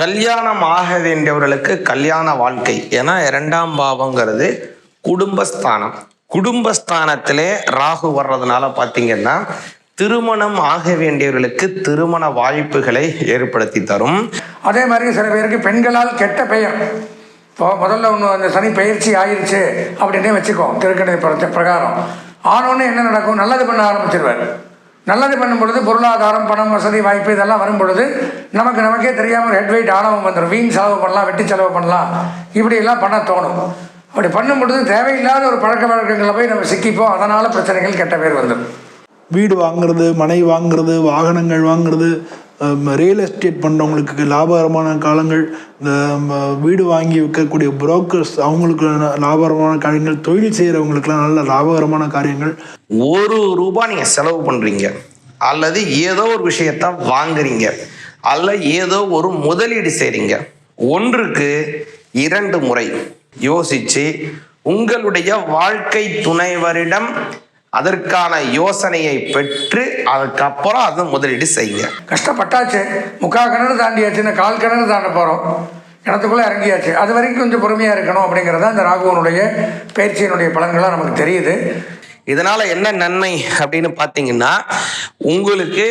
கல்யாணம் ஆக வேண்டியவர்களுக்கு கல்யாண வாழ்க்கை. ஏன்னா இரண்டாம் பாவங்கிறது குடும்பஸ்தானம். குடும்பஸ்தானத்திலே ராகு வர்றதுனால பார்த்தீங்கன்னா திருமணம் ஆக வேண்டியவர்களுக்கு திருமண வாய்ப்புகளை ஏற்படுத்தி தரும். அதே மாதிரி சில பேருக்கு பெண்களால் கெட்ட பெயர். இப்போ முதல்ல ஒன்று அந்த சனி பயிற்சி ஆயிடுச்சு அப்படின்னே வச்சுக்கோ திருக்கணி பிரகாரம். ஆனோன்னு என்ன நடக்கும்? நல்லது பண்ண ஆரம்பிச்சிருவார். நல்லது பண்ணும் பொழுது பொருளாதாரம் பணம் வசதி வாய்ப்பு இதெல்லாம் வரும் பொழுது நமக்கு நமக்கே தெரியாமல் ஹெட் வெயிட் ஆணவம் வந்துடும் வீண் செலவு பண்ணலாம் வெட்டி செலவு பண்ணலாம். இப்படியெல்லாம் பண்ண தோணும். அப்படி பண்ணும் பொழுது தேவையில்லாத ஒரு பழக்க வழக்கங்களில் போய் நம்ம சிக்கிப்போம். அதனால் பிரச்சனைகள் கெட்ட பேர் வந்துடும் வீடு வாங்குறது மனை வாங்குறது வாகனங்கள் வாங்குறது ரியல் எஸ்டேட் பண்ணுறவங்களுக்கு லாபகரமான காலங்கள் இந்த வீடு வாங்கி விற்கக்கூடிய புரோக்கர்ஸ் அவங்களுக்கு லாபகரமான காரியங்கள் தொழில் செய்கிறவங்களுக்குலாம் நல்ல லாபகரமான காரியங்கள். ஒரு ரூபாய் நீங்கள் செலவு பண்ணுறீங்க அல்லது ஏதோ ஒரு விஷயத்த வாங்குறீங்க. அல்ல ஏதோ ஒரு முதலீடு செய்கிறீங்க ஒன்றுக்கு இரண்டு முறை யோசித்து உங்களுடைய வாழ்க்கை துணைவரிடம் அதற்கான யோசனையை பெற்று அதுக்கப்புறம் அதை முதலீடு செய்யுங்க. கஷ்டப்பட்டாச்சு. முக்கா கிணறு தாண்டியாச்சுன்னு கால் கிணறு தாண்ட போகிறோம் கிணத்துக்குள்ளே இறங்கியாச்சு. அது வரைக்கும் கொஞ்சம் பொறுமையாக இருக்கணும் அப்படிங்கிறது இந்த ராகுவனுடைய பயிற்சியினுடைய பலன்களாக நமக்கு தெரியுது. இதனால என்ன நன்மை அப்படின்னு பார்த்தீங்கன்னா உங்களுக்கு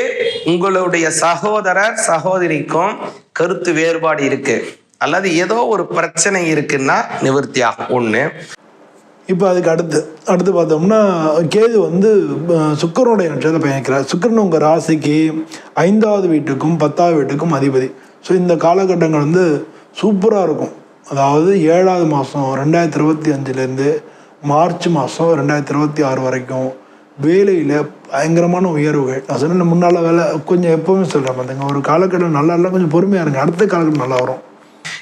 உங்களுடைய சகோதரர் சகோதரிக்கும் கருத்து வேறுபாடு இருக்கு. அல்லது ஏதோ ஒரு பிரச்சனை இருக்குன்னா நிவர்த்தியாகும். ஒண்ணு இப்போ அதுக்கு அடுத்து அடுத்து பார்த்தோம்னா கேது வந்து சுக்கரனுடைய நட்சத்திரத்தை பயணிக்கிறார். சுக்கரன் உங்கள் ராசிக்கு ஐந்தாவது வீட்டுக்கும் பத்தாவது வீட்டுக்கும் அதிபதி. ஸோ இந்த காலகட்டங்கள் வந்து சூப்பராக இருக்கும். அதாவது ஏழாவது மாதம் ரெண்டாயிரத்தி இருபத்தி அஞ்சுலேருந்து மார்ச் மாதம் ரெண்டாயிரத்தி இருபத்தி ஆறு வரைக்கும் வேலையில் பயங்கரமான உயர்வுகள். நான் சொன்ன முன்னால் வேலை கொஞ்சம் எப்போவுமே சொல்கிறேன் பார்த்துங்க ஒரு காலகட்டம் நல்லா இல்லை கொஞ்சம் பொறுமையாக இருங்க. அடுத்த காலகட்டம் நல்லா வரும்.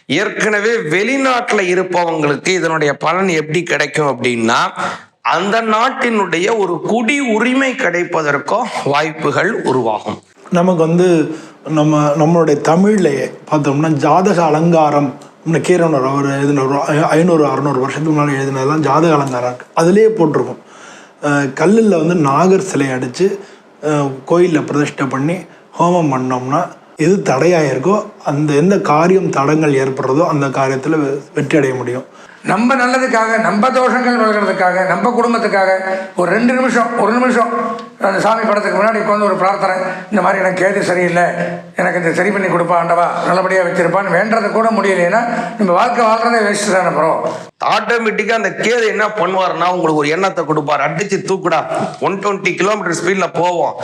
ஏற்கனவே வெளிநாட்டுல இருப்பவங்களுக்கு இதனுடைய பலன் எப்படி கிடைக்கும் அப்படின்னா அந்த நாட்டினுடைய ஒரு குடி உரிமை கிடைப்பதற்கோ வாய்ப்புகள் உருவாகும். நமக்கு வந்து நம்ம நம்மளுடைய தமிழ்லையே பார்த்தோம்னா ஜாதக அலங்காரம் கீரனர் அவர் எழுதின ஒரு ஐநூறு அறநூறு வருஷத்துக்கு முன்னாடி எழுதினதெல்லாம் ஜாதக அலங்காரம் இருக்கு. அதுலேயே போட்டிருக்கும். கல்லில் வந்து நாகர் சிலை அடித்து கோயிலில் பிரதிஷ்டை பண்ணி ஹோமம் பண்ணோம்னா எது தடையாக இருக்கோ அந்த எந்த காரியம் தடங்கள் ஏற்படுறதோ அந்த காரியத்தில் வெற்றி அடைய முடியும். நம்ம நல்லதுக்காக நம்ம தோஷங்கள் வளர்கிறதுக்காக நம்ம குடும்பத்துக்காக ஒரு ரெண்டு நிமிஷம் ஒரு நிமிஷம் அந்த சாமி படத்துக்கு முன்னாடி உட்காந்து ஒரு பிரார்த்தனை இந்த மாதிரி எனக்கு கேது சரியில்லை எனக்கு இந்த சரி பண்ணி கொடுப்பா ஆண்டவா. நல்லபடியாக வச்சிருப்பான்னு வேண்டது கூட முடியலைன்னா நம்ம வாழ்க்கை வாழ்றதே வேஸ்ட் தானே ப்ரோ ஆட்டோமேட்டிக்காக அந்த கேது என்ன பண்ணுவாருன்னா உங்களுக்கு ஒரு எண்ணத்தை கொடுப்பார். அடிச்சு தூக்குடா. ஒன் டுவெண்ட்டி கிலோமீட்டர் ஸ்பீடில் போவோம்.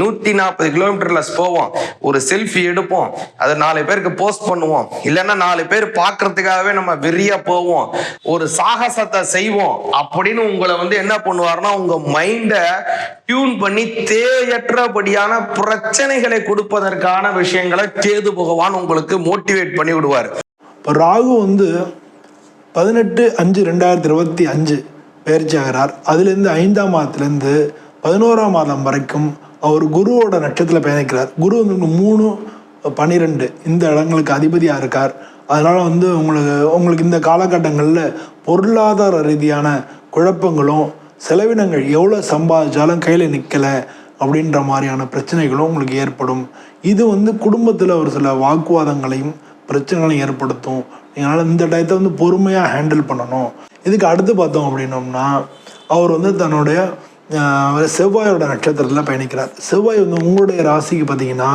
நூற்றி நாற்பது கிலோமீட்டரில் போவோம். ஒரு செல்ஃபி எடுப்போம். அதை நாலு பேருக்கு போஸ்ட் பண்ணுவோம். இல்லைன்னா நாலு பேர் பார்க்கறதுக்காகவே நம்ம வெறியாக போவோம். ஒரு சாகசத்தை செய்வோம். அப்படின்னு உங்களை வந்து என்ன பண்ணுவார்னா உங்கள் மைண்டை டியூன் பண்ணி தேவையற்றபடியான பிரச்சனைகளை கொடுப்பதற்கான விஷயங்களை கேது பகவான் உங்களுக்கு மோட்டிவேட் பண்ணி விடுவார் இப்போ ராகு வந்து பதினெட்டு அஞ்சு ரெண்டாயிரத்தி இருபத்தி அஞ்சு பயிற்சி ஆகிறார் அதுலேருந்து ஐந்தாம் மாதத்துலேருந்து பதினோராம் மாதம் வரைக்கும் அவர் குருவோட நட்சத்திரத்தில் பயணிக்கிறார். குரு வந்து மூணு பன்னிரெண்டு இந்த இடங்களுக்கு அதிபதியாக இருக்கார். அதனால் வந்து உங்களுக்கு உங்களுக்கு இந்த காலகட்டங்களில் பொருளாதார ரீதியான குழப்பங்களும் செலவினங்கள் எவ்வளோ சம்பாதிச்சாலும் கையில் நிற்கலை அப்படின்ற மாதிரியான பிரச்சனைகளும் உங்களுக்கு ஏற்படும். இது வந்து குடும்பத்தில் ஒரு சில வாக்குவாதங்களையும் பிரச்சனைகளையும் ஏற்படுத்தும். நீங்கள் இந்த டயத்தை வந்து பொறுமையாக ஹேண்டில் பண்ணணும். இதுக்கு அடுத்து பார்த்தோம் அப்படின்னோம்னா அவர் வந்து தன்னுடைய செவ்வாயோட நட்சத்திரத்தில் பயணிக்கிறார். செவ்வாய் வந்து உங்களுடைய ராசிக்கு பார்த்தீங்கன்னா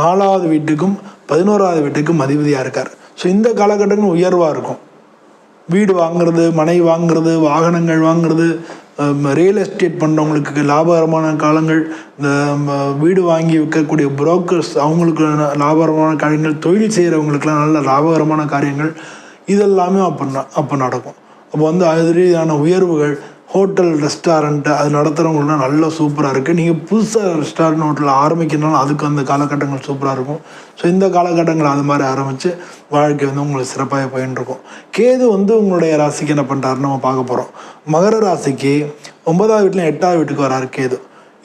நாலாவது வீட்டுக்கும் பதினோராவது வீட்டுக்கும் அதிபதியாக இருக்கார். ஸோ இந்த காலகட்டங்கள் உயர்வாக இருக்கும். வீடு வாங்குறது மனை வாங்குறது வாகனங்கள் வாங்குறது ரியல் எஸ்டேட் பண்ணுறவங்களுக்கு லாபகரமான காலங்கள் இந்த வீடு வாங்கி விற்கக்கூடிய புரோக்கர்ஸ் அவங்களுக்கு லாபகரமான காரியங்கள் தொழில் செய்கிறவங்களுக்குலாம் நல்ல லாபகரமான காரியங்கள் இதெல்லாமே அப்போ ந- அப்போ நடக்கும். அப்போ வந்து அது ரீதியான உயர்வுகள் ஹோட்டல் ரெஸ்டாரண்ட்டு அது நடத்துகிறவங்களாம் நல்லா சூப்பராக இருக்குது நீங்கள் புதுசாக ரெஸ்டாரண்ட் ஹோட்டல் ஆரம்பிக்கிறனால அதுக்கு அந்த காலகட்டங்கள் சூப்பராக இருக்கும். ஸோ இந்த காலகட்டங்கள் அது மாதிரி ஆரம்பித்து வாழ்க்கை வந்து உங்களுக்கு சிறப்பாக போயின்னு கேது வந்து உங்களுடைய ராசிக்கு என்ன பண்ணுறாருன்னு நம்ம பார்க்க போகிறோம் மகர ராசிக்கு ஒன்பதாவது வீட்டில் எட்டாவது வீட்டுக்கு வராரு கேது.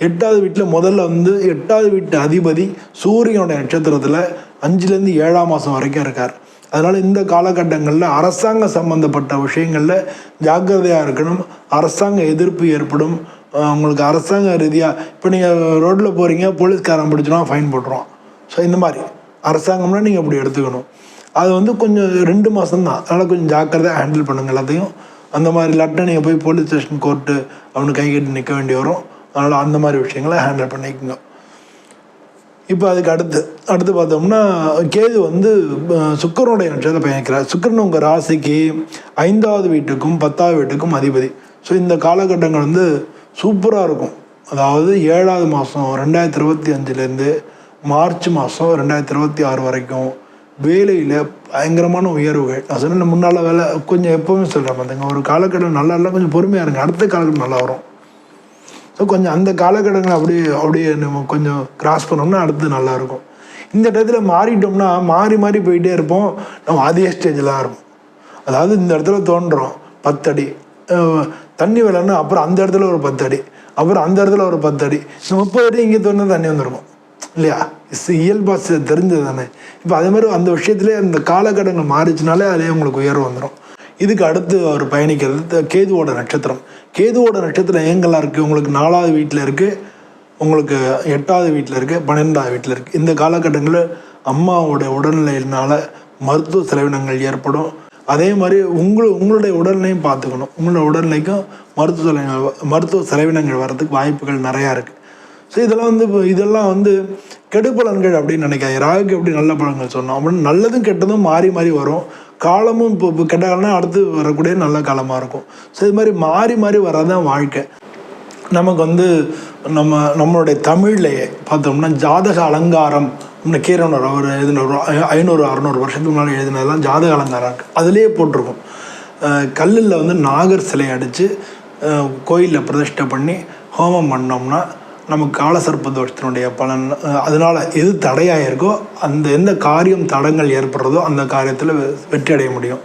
எட்டாவது வீட்டில் முதல்ல வந்து எட்டாவது வீட்டு அதிபதி சூரியனுடைய நட்சத்திரத்தில் அஞ்சுலேருந்து ஏழாம் மாதம் வரைக்கும் இருக்கார். அதனால் இந்த காலகட்டங்களில் அரசாங்க சம்மந்தப்பட்ட விஷயங்களில் ஜாக்கிரதையாக இருக்கணும். அரசாங்க எதிர்ப்பு ஏற்படும். உங்களுக்கு அரசாங்க ரீதியாக இப்போ நீங்கள் ரோட்டில் போகிறீங்க போலீஸ்காரன் பிடிச்சினா ஃபைன் போட்டுருவான். ஸோ இந்த மாதிரி. அரசாங்கம்னா நீங்கள் அப்படி எடுத்துக்கணும். அது வந்து கொஞ்சம் ரெண்டு மாதம் தான் அதனால் கொஞ்சம் ஜாக்கிரதையாக ஹேண்டில் பண்ணுங்கள் எல்லாத்தையும். அந்த மாதிரி இல்லாட்டினா நீங்கள் போய் போலீஸ் ஸ்டேஷன் கோர்ட்டு அவனுக்கு கை கட்டி நிற்க வேண்டி வரும். அதனால் அந்த மாதிரி விஷயங்களை ஹேண்டில் பண்ணிக்கோங்க. இப்போ அதுக்கு அடுத்து அடுத்து பார்த்தோம்னா கேது வந்து சுக்கரனுடைய சுக்கிரனுடைய நட்சத்திரத்தை பயணிக்கிறார். சுக்கரன் உங்கள் ராசிக்கு ஐந்தாவது வீட்டுக்கும் பத்தாவது வீட்டுக்கும் அதிபதி. ஸோ இந்த காலகட்டங்கள் வந்து சூப்பராக இருக்கும். அதாவது ஏழாவது மாதம் ரெண்டாயிரத்தி இருபத்தி அஞ்சுலேருந்து மார்ச் மாதம் ரெண்டாயிரத்தி இருபத்தி ஆறு வரைக்கும் வேலையில் பயங்கரமான உயர்வுகள். நான் சொன்ன முன்னால் வேலை கொஞ்சம் எப்போவுமே சொல்கிறேன் பார்த்துங்க ஒரு காலகட்டம் நல்லா இல்லை கொஞ்சம் பொறுமையாக இருங்க. அடுத்த காலகட்டம் நல்லா வரும். கொஞ்சம் அந்த காலகட்டங்களை அப்படியே அப்படியே நம்ம கொஞ்சம் கிராஸ் பண்ணோம்னா அடுத்து நல்லாயிருக்கும். இந்த இடத்துல மாறிட்டோம்னா மாறி மாறி போயிட்டே இருப்போம். நம்ம அதே ஸ்டேஜில் தான் இருப்போம். அதாவது இந்த இடத்துல தோன்றோம் பத்தடி. தண்ணி வேலைன்னா அப்புறம் அந்த இடத்துல ஒரு பத்தடி அப்புறம் அந்த இடத்துல ஒரு பத்தடி. இந்த முப்பது அடி இங்கே தோணுனா தண்ணி வந்துருக்கும். இல்லையா? இஸ் இயல்பா தெரிஞ்சது தானே. இப்போ அதே மாதிரி அந்த விஷயத்துலேயே அந்த காலகட்டங்கள் மாறிச்சுனாலே அதே உங்களுக்கு உயர்வு வந்துடும் இதுக்கு அடுத்து அவர் பயணிக்கிறது த- கேதுவோட நட்சத்திரம். கேதுவோட நட்சத்திரம் எங்கெல்லாம் இருக்குது உங்களுக்கு நாலாவது வீட்டில் இருக்குது உங்களுக்கு எட்டாவது வீட்டில் இருக்குது பன்னெண்டாவது வீட்டில் இருக்குது இந்த காலகட்டங்களில் அம்மாவோட உடல்நிலையினால் மருத்துவ செலவினங்கள் ஏற்படும். அதே மாதிரி உங்களை உங்களுடைய உடல்நிலையும் பார்த்துக்கணும். உங்களோட உடல்நிலைக்கும் மருத்துவ செலவினங்கள் மருத்துவ செலவினங்கள் வர்றதுக்கு வாய்ப்புகள் நிறையா இருக்குது ஸோ இதெல்லாம் வந்து இப்போ இதெல்லாம் வந்து கெடுபலன்கள் அப்படின்னு நினைக்காது ராகுக்கு எப்படி நல்ல பலன்கள் சொன்னோம். அப்படின்னு நல்லதும் கெட்டதும் மாறி மாறி வரும். காலமும் இப்போ இப்போ கெட்ட அடுத்து வரக்கூடிய நல்ல காலமாக இருக்கும். ஸோ இது மாதிரி மாறி மாறி வர்றதான் வாழ்க்கை. நமக்கு வந்து நம்ம நம்மளுடைய தமிழ்லையே பார்த்தோம்னா ஜாதக அலங்காரம் இன்னும் கீரனூர் அவர் எழுதின ஒரு ஐநூறு அறநூறு வருஷத்துக்கு முன்னாடி எழுதினதெல்லாம் ஜாதக அலங்காரம் இருக்குது அதுலேயே போட்டிருக்கும். கல்லில் வந்து நாகர் சிலை அடித்து கோயிலில் பிரதிஷ்டை பண்ணி ஹோமம் பண்ணோம்னா நமக்கு காலசர்ப்ப தோஷத்தினுடைய பலன் அதனால் எது தடையாக இருக்கோ அந்த எந்த காரியம் தடங்கள் ஏற்படுறதோ அந்த காரியத்தில் வெற்றி அடைய முடியும்.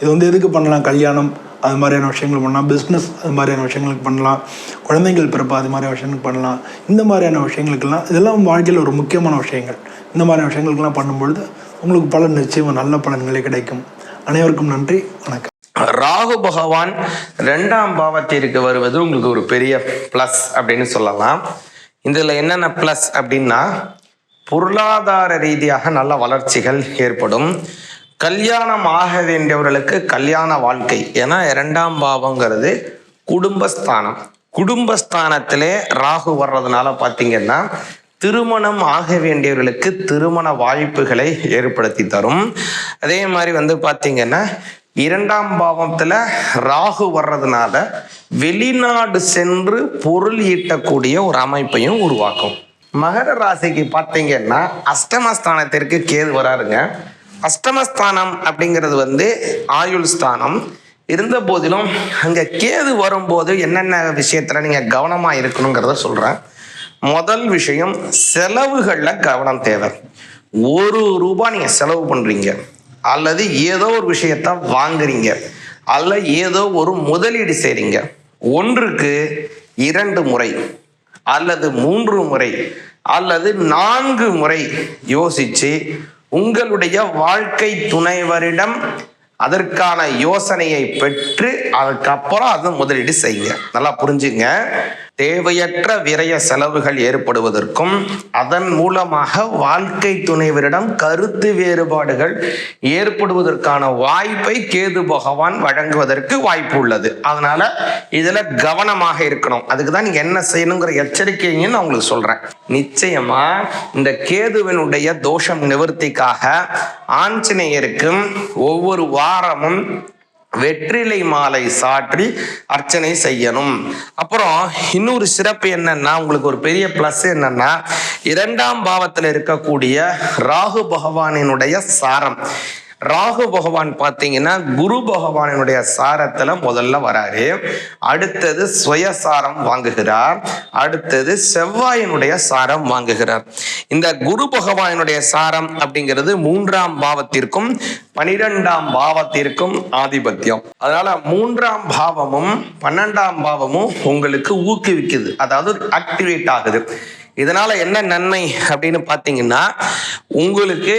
இது வந்து எதுக்கு பண்ணலாம்? கல்யாணம் அது மாதிரியான விஷயங்கள் பண்ணலாம். பிஸ்னஸ் அது மாதிரியான விஷயங்களுக்கு பண்ணலாம். குழந்தைகள் பிறப்பு அது மாதிரியான விஷயங்களுக்கு பண்ணலாம். இந்த மாதிரியான விஷயங்களுக்கெல்லாம் இதெல்லாம் வாழ்க்கையில் ஒரு முக்கியமான விஷயங்கள். இந்த மாதிரியான விஷயங்களுக்கெல்லாம் பண்ணும்பொழுது உங்களுக்கு பலன் நிச்சயம் நல்ல பலன்களே கிடைக்கும். அனைவருக்கும் நன்றி. வணக்கம். ராகு பகவான் ரெண்டாம் பாவத்திற்கு வருவது உங்களுக்கு ஒரு பெரிய ப்ளஸ் அப்படின்னு சொல்லலாம். இதில் என்னென்ன ப்ளஸ் அப்படின்னா பொருளாதார ரீதியாக நல்ல வளர்ச்சிகள் ஏற்படும். கல்யாணம் ஆக வேண்டியவர்களுக்கு கல்யாண வாழ்க்கை. ஏன்னா இரண்டாம் பாவங்கிறது குடும்பஸ்தானம். குடும்பஸ்தானத்திலே ராகு வர்றதுனால பார்த்தீங்கன்னா திருமணம் ஆக வேண்டியவர்களுக்கு திருமண வாய்ப்புகளை ஏற்படுத்தி தரும். அதே மாதிரி வந்து பார்த்தீங்கன்னா இரண்டாம் பாவத்துல ராகு வர்றதுனால வெளிநாடு சென்று பொருள் ஈட்டக்கூடிய ஒரு அமைப்பையும் உருவாக்கும். மகர ராசிக்கு பார்த்தீங்கன்னா அஷ்டமஸ்தானத்திற்கு கேது வராருங்க. அஷ்டமஸ்தானம் அப்படிங்கிறது வந்து ஆயுள் ஸ்தானம். இருந்த போதிலும் அங்க கேது வரும்போது என்னென்ன விஷயத்துல நீங்க கவனமா இருக்கணுங்கிறத சொல்றேன். முதல் விஷயம் செலவுகளில் கவனம் தேவை. ஒரு ரூபாய் நீங்க செலவு பண்றீங்க. அல்லது ஏதோ ஒரு விஷயத்த வாங்குறீங்க. அல்ல ஏதோ ஒரு முதலீடு செய்றீங்க. ஒன்றுக்கு இரண்டு முறை அல்லது மூன்று முறை அல்லது நான்கு முறை யோசிச்சு உங்களுடைய வாழ்க்கை துணைவரிடம் அதற்கான யோசனையை பெற்று அதுக்கப்புறம் அதை முதலீடு செய்யுங்க. நல்லா புரிஞ்சுங்க. தேவையற்ற விரய செலவுகள் ஏற்படுவதற்கும் அதன் மூலமாக வாழ்க்கை துணைவரிடம் கருத்து வேறுபாடுகள் ஏற்படுவதற்கான வாய்ப்பை கேது பகவான் வழங்குவதற்கு வாய்ப்பு உள்ளது அதனால இதுல கவனமாக இருக்கணும். அதுக்கு தான் நீங்க என்ன செய்யணுங்கிற எச்சரிக்கையும் நான் உங்களுக்கு சொல்றேன். நிச்சயமா இந்த கேதுவினுடைய தோஷம் நிவர்த்திக்காக ஆஞ்சநேயருக்கும் ஒவ்வொரு வாரமும் வெற்றிலை மாலை சாற்றி அர்ச்சனை செய்யணும். அப்புறம் இன்னொரு சிறப்பு என்னன்னா உங்களுக்கு ஒரு பெரிய பிளஸ் என்னன்னா இரண்டாம் பாவத்தில் இருக்கக்கூடிய ராகு பகவானினுடைய சாரம். ராகு பகவான் பார்த்தீங்கன்னா குரு பகவானினுடைய சாரத்துல முதல்ல வராரு. அடுத்தது சுயசாரம் வாங்குகிறார். அடுத்தது செவ்வாயினுடைய சாரம் வாங்குகிறார். இந்த குரு பகவானுடைய சாரம் அப்படிங்கிறது மூன்றாம் பாவத்திற்கும் பனிரெண்டாம் பாவத்திற்கும் ஆதிபத்தியம். அதனால மூன்றாம் பாவமும் பன்னெண்டாம் பாவமும் உங்களுக்கு ஊக்குவிக்குது. அதாவது ஆக்டிவேட் ஆகுது. இதனால என்ன நன்மை அப்படின்னு பார்த்தீங்கன்னா உங்களுக்கு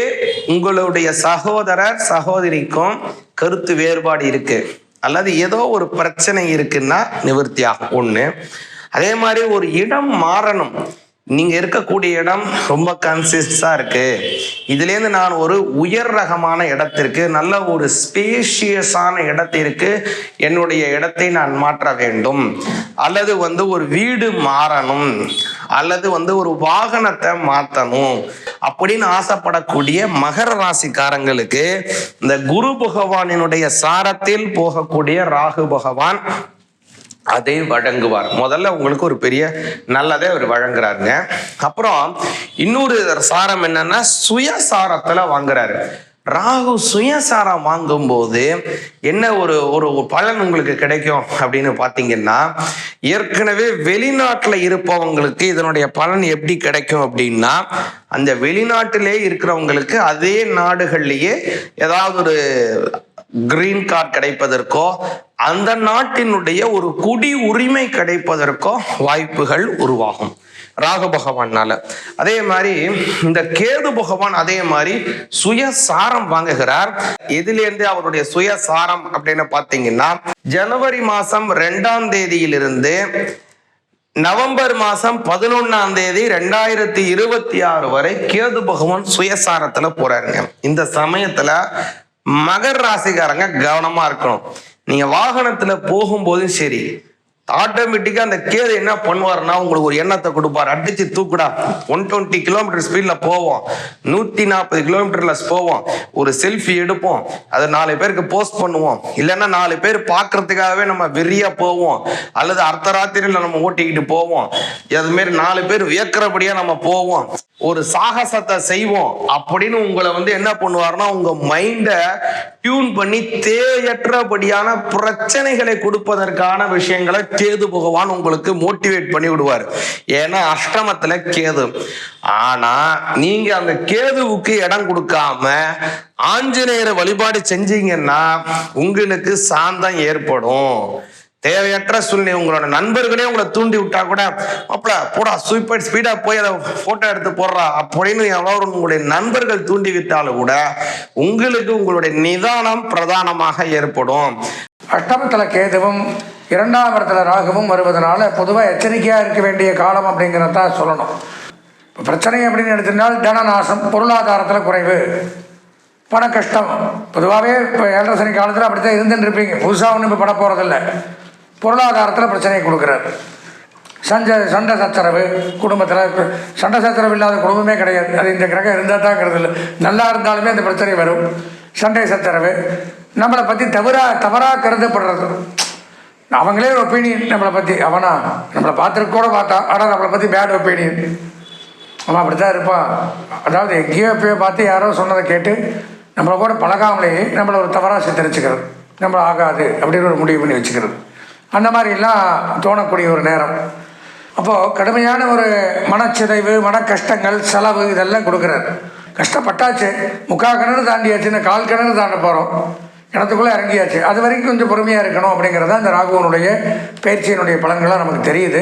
உங்களுடைய சகோதரர் சகோதரிக்கும் கருத்து வேறுபாடு இருக்கு. அல்லது ஏதோ ஒரு பிரச்சனை இருக்குன்னா நிவர்த்தி ஆகும் ஒண்ணு. அதே மாதிரி ஒரு இடம் மாறணும். நீங்க இருக்கக்கூடிய இடம் ரொம்ப கன்சிஸ்டா இருக்கு. இதுலேருந்து நான் ஒரு உயர் ரகமான இடத்திற்கு நல்ல ஒரு ஸ்பேஷியஸான இடத்திற்கு என்னுடைய இடத்தை நான் மாற்ற வேண்டும். அல்லது வந்து ஒரு வீடு மாறணும். அல்லது வந்து ஒரு வாகனத்தை மாற்றணும் அப்படின்னு ஆசைப்படக்கூடிய மகர ராசிக்காரங்களுக்கு இந்த குரு பகவானினுடைய சாரத்தில் போகக்கூடிய ராகு பகவான் அதை வழங்குவார். முதல்ல உங்களுக்கு ஒரு பெரிய நல்லதை அவர் வழங்குறாருங்க. அப்புறம் இன்னொரு சாரம் என்னன்னா சுயசாரத்துல வாங்குறாரு. ராகு சுயசாரம் வாங்கும்போது என்ன ஒரு ஒரு பலன் உங்களுக்கு கிடைக்கும் அப்படின்னு பார்த்தீங்கன்னா ஏற்கனவே வெளிநாட்டில் இருப்பவங்களுக்கு இதனுடைய பலன் எப்படி கிடைக்கும் அப்படின்னா அந்த வெளிநாட்டிலே இருக்கிறவங்களுக்கு அதே நாடுகள்லேயே ஏதாவது ஒரு கிரீன் கார்டு கிடைப்பதற்கோ அந்த நாட்டினுடைய ஒரு குடி உரிமை கிடைப்பதற்கோ வாய்ப்புகள் உருவாகும். ராகு பகவான்னால. அதே மாதிரி இந்த கேது பகவான் அதே மாதிரி சுயசாரம் வாங்குகிறார். எதிலிருந்து அவருடைய சுயசாரம் அப்படின்னு பார்த்தீங்கன்னா ஜனவரி மாசம் ரெண்டாம் தேதியிலிருந்து நவம்பர் மாசம் பதினொன்னாம் தேதி ரெண்டாயிரத்தி இருபத்தி ஆறு வரை கேது பகவான் சுயசாரத்துல போறாருங்க. இந்த சமயத்துல மகர் ராசிக்காரங்க கவனமா இருக்கணும். நீங்க வாகனத்துல போகும்போதும் சரி ஆட்டோமேட்டிக்கா அந்த கேது என்ன பண்ணுவாருன்னா உங்களுக்கு ஒரு எண்ணத்தை கொடுப்பாரு. அடிச்சு தூக்குடா. ஒன் டுவெண்ட்டி கிலோமீட்டர் ஸ்பீட்ல போவோம். நூத்தி நாற்பது கிலோமீட்டர்ல போவோம். ஒரு செல்ஃபி எடுப்போம். அதை நாலு பேருக்கு போஸ்ட் பண்ணுவோம். இல்லைன்னா நாலு பேர் பார்க்கறதுக்காகவே நம்ம வெறியா போவோம். அல்லது அர்த்தராத்திரியில நம்ம ஓட்டிக்கிட்டு போவோம். அது நாலு பேர் வியக்கிறபடியா நம்ம போவோம். ஒரு சாகசத்தை செய்வோம். அப்படின்னு உங்களை வந்து என்ன பண்ணுவார்னா உங்க மைண்டை டியூன் பண்ணி தேவையற்றபடியான பிரச்சனைகளை கொடுப்பதற்கான விஷயங்களை கேது பகவான் உங்களுக்கு மோட்டிவேட் பண்ணி விடுவார் ஏன்னா அஷ்டமத்துல கேது. ஆனா நீங்க அந்த கேதுவுக்கு இடம் கொடுக்காம ஆஞ்சநேயரை வழிபாடு செஞ்சீங்கன்னா உங்களுக்கு சாந்தம் ஏற்படும். தேவையற்ற சூழ்நிலை உங்களோட நண்பர்களே உங்களை தூண்டி விட்டா கூட மாப்பிள போடா சூப்பர் ஸ்பீடா போய் அதை போட்டோ எடுத்து போடுறா அப்படின்னு எவ்வளோ உங்களுடைய நண்பர்கள் தூண்டி விட்டாலும் கூட உங்களுக்கு உங்களுடைய நிதானம் பிரதானமாக ஏற்படும். அஷ்டமத்தில் கேதுவும் இரண்டாம் இடத்துல ராகுவும் வருவதனால பொதுவாக எச்சரிக்கையாக இருக்க வேண்டிய காலம் அப்படிங்கிறத தான் சொல்லணும். இப்போ பிரச்சனை அப்படின்னு எடுத்திருந்தால் தனநாசம் பொருளாதாரத்தில் குறைவு பண கஷ்டம் பொதுவாகவே இப்போ ஏழரை சனி காலத்தில் அப்படி தான் இருந்துட்டு இருப்பீங்க. புதுசாக ஒன்றும் இப்போ பட போகிறதில்ல பொருளாதாரத்தில் பிரச்சனையை கொடுக்குறாரு. சண்டை சண்டை சச்சரவு குடும்பத்தில் சண்டை சச்சரவு இல்லாத குடும்பமே கிடையாது. அது இந்த கிரகம் இருந்தால் தாங்கிறது இல்லை நல்லா இருந்தாலுமே அந்த பிரச்சனை வரும். சண்டை சச்சரவு நம்மளை பற்றி தவறாக தவறாக கருதப்படுறது. அவங்களே ஒரு ஒப்பீனியன் நம்மளை பற்றி அவனா நம்மளை பார்த்துருக்க கூட பார்த்தா ஆனால் நம்மளை பற்றி பேட் ஒப்பீனியன் அவன் அப்படி தான் இருப்பான். அதாவது எங்கேயோ எப்பயோ பார்த்து யாரோ சொன்னதை கேட்டு நம்மளை கூட பழகாமலேயே நம்மளை ஒரு தவறாக சித்தரிச்சுக்கிறது. நம்மளை ஆகாது அப்படின்னு ஒரு முடிவு பண்ணி வச்சுக்கிறது. அந்த மாதிரிலாம் தோணக்கூடிய ஒரு நேரம். அப்போது கடுமையான ஒரு மனச்சிதைவு மன கஷ்டங்கள் செலவு இதெல்லாம் கொடுக்குறாரு. கஷ்டப்பட்டாச்சு. முக்கால் கிணறு தாண்டியாச்சுன்னு கால் கிணறு தாண்ட போகிறோம் இடத்துக்குள்ளே இறங்கியாச்சு. அது வரைக்கும் கொஞ்சம் பொறுமையாக இருக்கணும் அப்படிங்கிறது தான் ராகுவனுடைய பயிற்சியினுடைய பலன்களாக நமக்கு தெரியுது.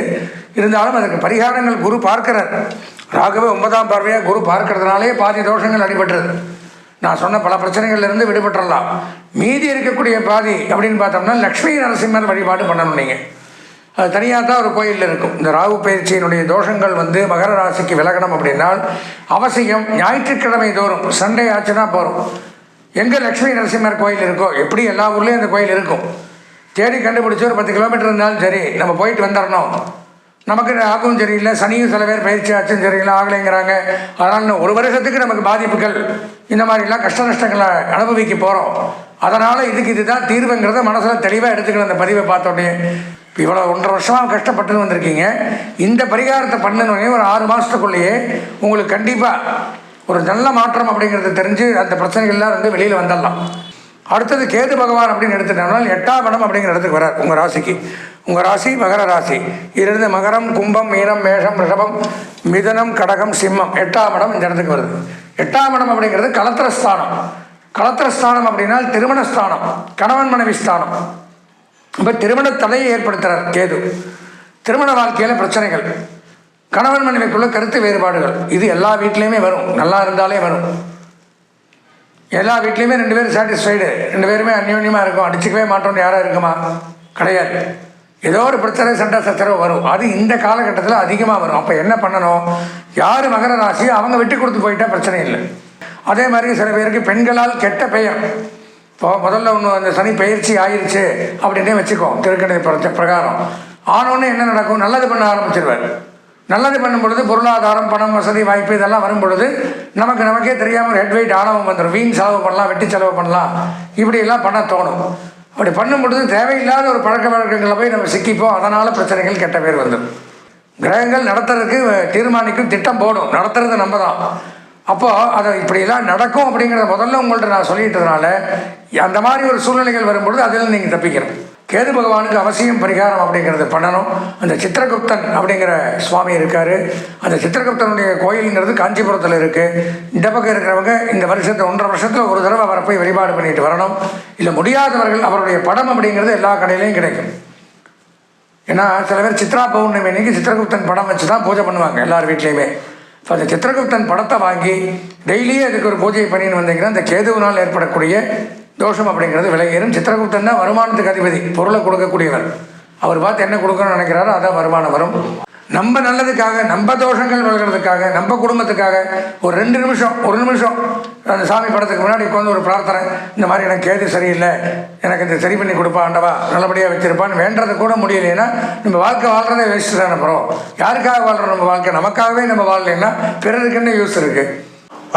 இருந்தாலும் அதுக்கு பரிகாரங்கள் குரு பார்க்கிறார். ராகுவே ஒன்பதாம் பார்வையாக குரு பார்க்கறதுனாலே பாதி தோஷங்கள் அடிபட்டுறது நான் சொன்ன பல பிரச்சனைகள்லேருந்து விடுபட்டுறலாம். மீதி இருக்கக்கூடிய பாதி அப்படின்னு பார்த்தோம்னா லக்ஷ்மி நரசிம்மர் வழிபாடு பண்ணணும் நீங்கள் அது தனியாக தான் ஒரு கோயிலில் இருக்கும். இந்த ராகு பயிற்சியினுடைய தோஷங்கள் வந்து மகர ராசிக்கு விலகணும் அப்படின்னால் அவசியம் ஞாயிற்றுக்கிழமை தோறும் சண்டே ஆச்சுன்னா போகிறோம் எங்கே லக்ஷ்மி நரசிம்மர் கோயில் இருக்கோ? எப்படி எல்லா ஊர்லேயும் அந்த கோயில் இருக்கும்? தேடி கண்டுபிடிச்சி ஒரு பத்து கிலோமீட்டர் இருந்தாலும் சரி நம்ம போயிட்டு வந்துடணும் நமக்கு ஆகும் சரியில்லை சனியும் சில பேர் பயிற்சி ஆச்சும் சரியில்லை ஆகலைங்கிறாங்க. ஆனால் ஒரு வருஷத்துக்கு நமக்கு பாதிப்புகள். இந்த மாதிரிலாம் கஷ்ட நஷ்டங்களை அனுபவிக்க போகிறோம் அதனால் இதுக்கு இதுதான் தீர்வுங்கிறத மனசில் தெளிவாக எடுத்துக்கணும் அந்த பதிவை பார்த்தோடனே இவ்வளோ ஒன்றரை வருஷமாக கஷ்டப்பட்டுன்னு வந்திருக்கீங்க. இந்த பரிகாரத்தை பண்ணணுன்னே ஒரு ஆறு மாதத்துக்குள்ளேயே உங்களுக்கு கண்டிப்பாக ஒரு நல்ல மாற்றம் அப்படிங்கிறது தெரிஞ்சு அந்த பிரச்சனைகள்லாம் வந்து வெளியில் வந்துடலாம். அடுத்தது கேது பகவான் அப்படின்னு எடுத்துட்டோம்னா எட்டாம் இடம் அப்படிங்கிற இடத்துக்கு வரார் உங்கள் ராசிக்கு. உங்கள் ராசி மகர ராசி. இதிலிருந்து மகரம் கும்பம் மீனம் மேஷம் ரிஷபம் மிதனம் கடகம் சிம்மம். எட்டாம் இடம் இந்த இடத்துக்கு வருது. எட்டாம் இடம் அப்படிங்கிறது கலத்திரஸ்தானம். கலத்திரஸ்தானம் அப்படின்னா திருமணஸ்தானம் கணவன் மனைவி ஸ்தானம். இப்போ திருமண தடையை ஏற்படுத்துகிறார் கேது. திருமண வாழ்க்கையில் பிரச்சனைகள். கணவன் மனைவிக்குள்ள கருத்து வேறுபாடுகள். இது எல்லா வீட்லேயுமே வரும். நல்லா இருந்தாலே வரும். எல்லா வீட்லேயுமே ரெண்டு பேரும் சாட்டிஸ்ஃபைடு ரெண்டு பேருமே அந்யோன்யமாக இருக்கும். அடிச்சுக்கவே மாட்டோம்னு யாராக இருக்குமா? கிடையாது. ஏதோ ஒரு பிரச்சனை சண்டை சச்சரவு வரும். அது இந்த காலகட்டத்தில் அதிகமாக வரும். அப்போ என்ன பண்ணணும்? யார் மகர ராசி அவங்க விட்டு கொடுத்து போயிட்டா பிரச்சனை இல்லை. அதே மாதிரி சில பேருக்கு பெண்களால் கெட்ட பெயர். இப்போ முதல்ல ஒன்று அந்த சனி பயிற்சி ஆயிருச்சு அப்படின்னே வச்சுக்கோ. திருக்கணி பிரச்ச பிரகாரம். ஆனோன்னு என்ன நடக்கும்? நல்லது பண்ண ஆரம்பிச்சிருவார். நல்லது பண்ணும் பொழுது பொருளாதாரம் பணம் வசதி வாய்ப்பு இதெல்லாம் வரும் பொழுது நமக்கு நமக்கே தெரியாமல் ஒரு ஹெட் வெயிட் ஆணவம் வந்துடும் வீண் செலவு பண்ணலாம் வெட்டி செலவு பண்ணலாம். இப்படியெல்லாம் பண்ண தோணும். அப்படி பண்ணும் பொழுது தேவையில்லாத ஒரு பழக்க வழக்கங்களில் போய் நம்ம சிக்கிப்போம். அதனால் பிரச்சனைகள் கெட்ட பேர் வந்துடும் கிரகங்கள் நடத்துறதுக்கு தீர்மானிக்கும் திட்டம் போடும். நடத்துறது நம்ம தான் அப்போது அதை இப்படியெல்லாம் நடக்கும் அப்படிங்கிறத முதல்ல உங்கள்கிட்ட நான் சொல்லிட்டதுனால அந்த மாதிரி ஒரு சூழ்நிலைகள் வரும்பொழுது அதில் நீங்கள் தப்பிக்கிறேன் கேது பகவானுக்கு அவசியம் பரிகாரம் அப்படிங்கிறத பண்ணணும். அந்த சித்திரகுப்தன் அப்படிங்கிற சுவாமி இருக்கார். அந்த சித்திரகுப்தனுடைய கோயிலுங்கிறது காஞ்சிபுரத்தில் இருக்குது இந்த பக்கம் இருக்கிறவங்க இந்த வருஷத்தை ஒன்றரை வருஷத்தில் ஒரு தடவை அவரை போய் வழிபாடு பண்ணிட்டு வரணும். இல்லை முடியாதவர்கள் அவருடைய படம் அப்படிங்கிறது எல்லா கடையிலையும் கிடைக்கும். ஏன்னா சில பேர் சித்ரா பௌர்ணமி அன்னைக்கு சித்திரகுப்தன் படம் வச்சு தான் பூஜை பண்ணுவாங்க எல்லார் வீட்லேயுமே. ஸோ அந்த சித்திரகுப்தன் படத்தை வாங்கி டெய்லியே அதுக்கு ஒரு பூஜை பண்ணின்னு வந்தீங்கன்னா அந்த கேதுவினால் ஏற்படக்கூடிய தோஷம் அப்படிங்கிறது விலகிடும் சித்திரகுப்தன் தான் வருமானத்துக்கு அதிபதி. பொருளை கொடுக்கக்கூடியவர். அவர் பார்த்து என்ன கொடுக்கணும்னு நினைக்கிறாரோ அதான் வருமானம் வரும். நம்ம நல்லதுக்காக நம்ம தோஷங்கள் விலகிறதுக்காக நம்ம குடும்பத்துக்காக ஒரு ரெண்டு நிமிஷம் ஒரு நிமிஷம் அந்த சாமி படத்துக்கு முன்னாடி உட்காந்து ஒரு பிரார்த்தனை. இந்த மாதிரி எனக்கு கேது சரியில்லை. எனக்கு இந்த சரி பண்ணி கொடுப்பா ஆண்டவா. நல்லபடியாக வச்சிருப்பான்னு வேண்டது கூட முடியலைன்னா நம்ம வாழ்க்கை வாழ்றதே வேஸ்ட் தானே அப்புறம் யாருக்காக வாழ்கிறோம் நம்ம வாழ்க்கை? நமக்காகவே நம்ம வாழலைன்னா பிறருக்கு என்ன யூஸ் இருக்குது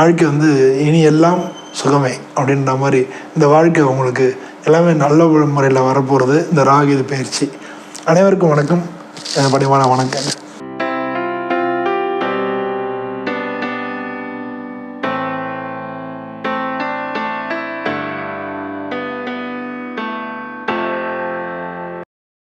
வாழ்க்கை வந்து இனி எல்லாம் சுகமே அப்படின்ற மாதிரி இந்த வாழ்க்கை உங்களுக்கு எல்லாமே நல்ல முறையில் வரப்போகிறது இந்த ராகு இது பயிற்சி. அனைவருக்கும் வணக்கம். பணிவான வணக்கம்